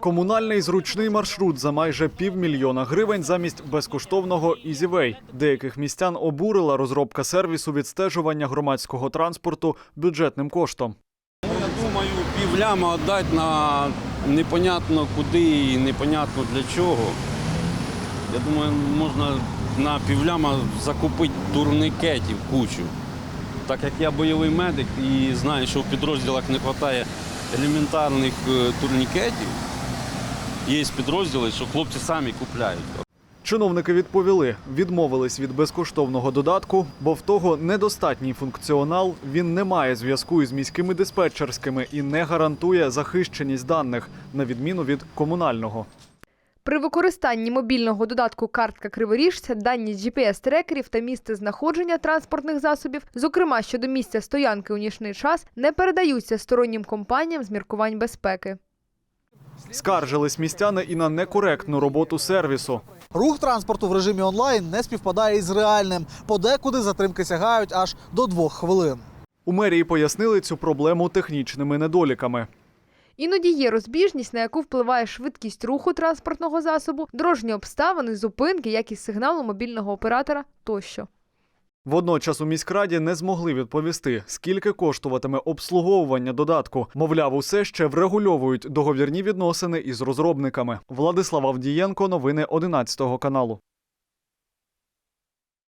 Комунальний зручний маршрут за майже півмільйона гривень замість безкоштовного EasyWay. Деяких містян обурила розробка сервісу відстежування громадського транспорту бюджетним коштом. Я думаю, півляма віддати на непонятно куди і непонятно для чого. Я думаю, можна на півляма закупити турникетів кучу. Так як я бойовий медик і знаю, що в підрозділах не вистачає елементарних е, турнікетів, є підрозділи, що хлопці самі купляють. Чиновники відповіли, відмовились від безкоштовного додатку, бо в того недостатній функціонал. Він не має зв'язку із міськими диспетчерськими і не гарантує захищеність даних, на відміну від комунального. При використанні мобільного додатку картка Криворіжця дані GPS-трекерів та місце знаходження транспортних засобів, зокрема щодо місця стоянки у нічний час, не передаються стороннім компаніям з міркувань безпеки. Скаржились містяни і на некоректну роботу сервісу. Рух транспорту в режимі онлайн не співпадає із реальним. Подекуди затримки сягають аж до двох хвилин. У мерії пояснили цю проблему технічними недоліками. Іноді є розбіжність, на яку впливає швидкість руху транспортного засобу, дорожні обставини, зупинки, якість сигналу мобільного оператора тощо. Водночас у міськраді не змогли відповісти, скільки коштуватиме обслуговування додатку. Мовляв, усе ще врегульовують договірні відносини із розробниками. Владислав Авдієнко, новини 11 каналу.